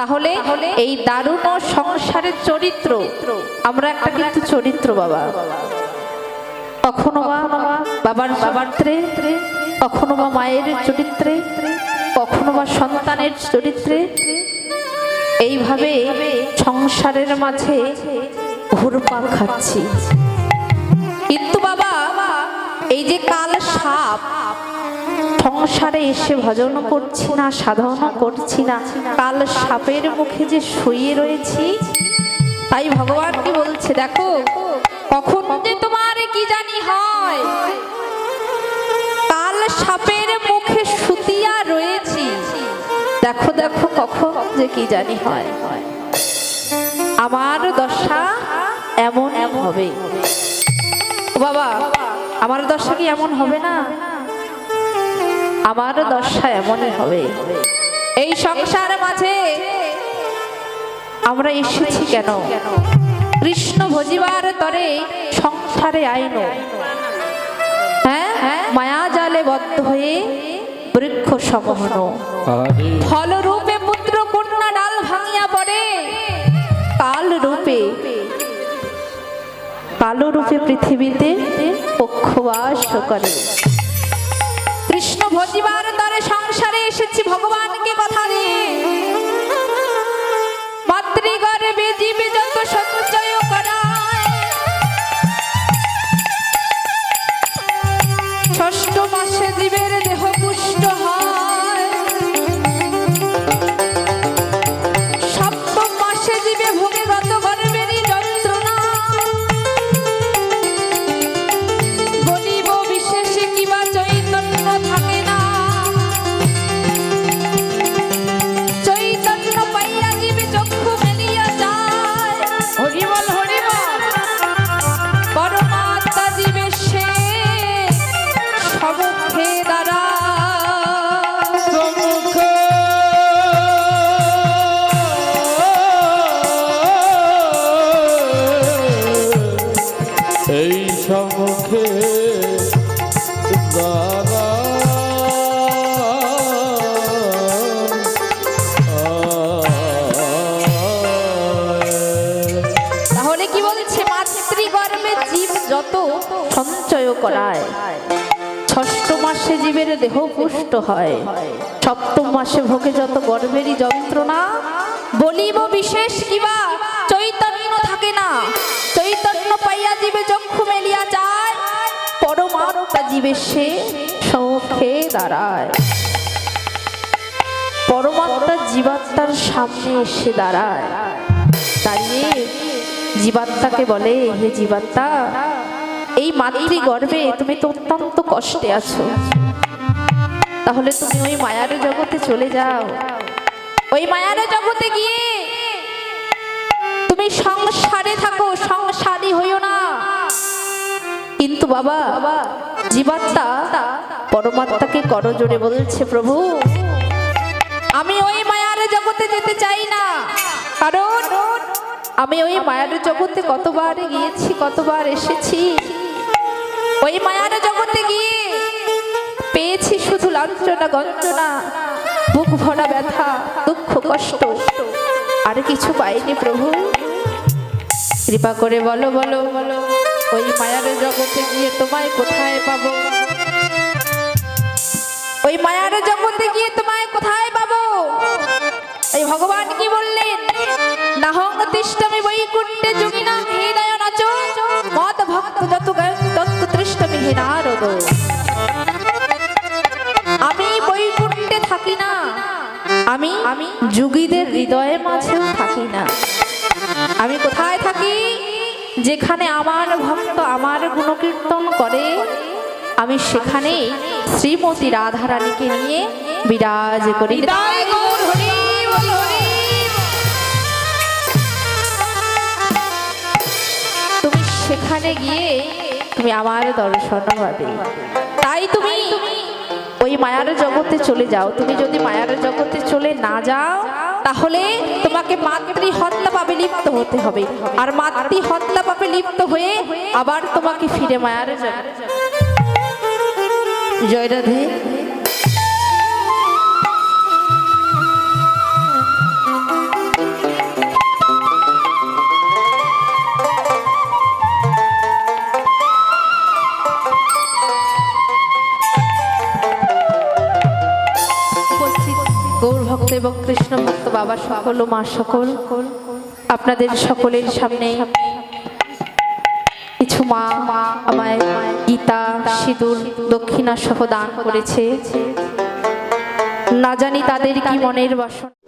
তাহলে এই দারুণ সংসারের চরিত্র আমরা একটা কিন্তু চরিত্র বাবা। কখনো বা বাবার চরিত্রে কখনো বা মায়ের চরিত্রে কখনো বা সন্তানের চরিত্রে। এইভাবে সংসারের মাঝে ঘুরপাক খাচ্ছি। কিন্তু বাবা এই যে কাল সাপ সংসারে এসে ভজন করছি না, সাধনা করছি না। কাল সাপের মুখে যে শুয়ে রয়েছি, তাই ভগবান কি বলছে, দেখো, কখন যে তোমার কি জানি হয়। কাল সাপের মুখে সুতিয়া রয়েছি, দেখো দেখো, কখন যে কি জানি হয়। আমার দশা এমন হবে। বাবা, আমার দশা কি এমন হবে না? আমার দশা এমনই হবে। এই সংসার মাঝে আমরা এসেছি কেন? কৃষ্ণ ভজিবার তরে সংসারে আইন। হ্যাঁ? মায়া জালে বদ্ধ হয়ে বৃক্ষ সমহন ফল রূপে পুত্র কন্যা ডাল ভাঙিয়া পড়ে। কাল রূপে কালো রূপে পৃথিবীতে পক্ষবাস করে। ভজিবার দরে সংসারে এসেছি ভগবানকে কি বলছে? মাতৃগর্ভে জীব যত সঞ্চয় করায়, ষষ্ঠ মাসে জীবের দেহ পুষ্ট হয়। সপ্তম মাসে ভোগে যত গর্ভেরই যন্ত্রণা, বলিব বিশেষ কিবা চৈতন্য থাকে না। চৈতন্য পাইয়া জীবে চক্ষু মেলিয়া যায়, পরমাত্মা জীবে সে সৌখে দাঁড়ায়। পরমাত্মা জীবাত্মার সামনে এসে দাঁড়ায়। দাঁড়িয়ে জীবাত্মাকে বলে, হে জীবাত্মা, এই মাতৃ গর্বে তুমি তো অত্যন্ত কষ্টে আছো। তাহলে তুমি ওই মায়ার জগতে চলে যাও। ওই মায়ার জগতে গিয়ে তুমি সংসারে থাকো, সংসারী হইও না। কিন্তু বাবা, জীবাত্মা পরমাত্মাকে করজোরে বলছে, প্রভু, আমি ওই মায়ার জগতে যেতে চাই না। কারণ আমি ওই মায়ার জগতে কতবার গিয়েছি, কতবার এসেছি। ওই মায়ার জগতে গিয়ে পেয়েছি শুধু লাঞ্ছনা, গঞ্জনা, বুক ভরা ব্যথা, দুঃখ, কষ্ট। আর কিছু পাইনি প্রভু। কৃপা করে বলো বলো বলো, ওই মায়ার জগতে গিয়ে তোমায় কোথায় পাবো? ওই মায়ার জগতে গিয়ে তোমায় কোথায় পাবো? এই ভগবান কি বললেন? নাহং বৈকুণ্ঠে যোগিনা হৃদয় নাচ মত ভক্ত যত তত্ত্ব তৃষ্ঠমি হে আমি বৈকুণ্ঠে থাকি না আমি আমি যুগীদের হৃদয়ের মাঝেও থাকি না আমি কোথায় থাকি যেখানে আমার ভক্ত আমার গুণকীর্তন করে আমি সেখানে শ্রীমতী রাধারানীকে নিয়ে বিরাজ করি হরি বল সেখানে গিয়ে তুমি আমার দর্শন পাবে। তাই তুমি ওই মায়ার জগতে চলে যাও। তুমি যদি মায়ার জগতে চলে না যাও, তাহলে তোমাকে মাতৃ হত্যা পাবে লিপ্ত হতে হবে। আর মাতৃ হত্যা পাবে লিপ্ত হয়ে আবার তোমাকে ফিরে মায়ার জয় রাধে এবং কৃষ্ণ ভক্ত বাবা সকল মা সকল, আপনাদের সকলের সামনে কিছু মা মা আমায় গীতা, সিঁদুর, দক্ষিণা সহ দান করেছে। না জানি তাদের কি মনের বাসনা।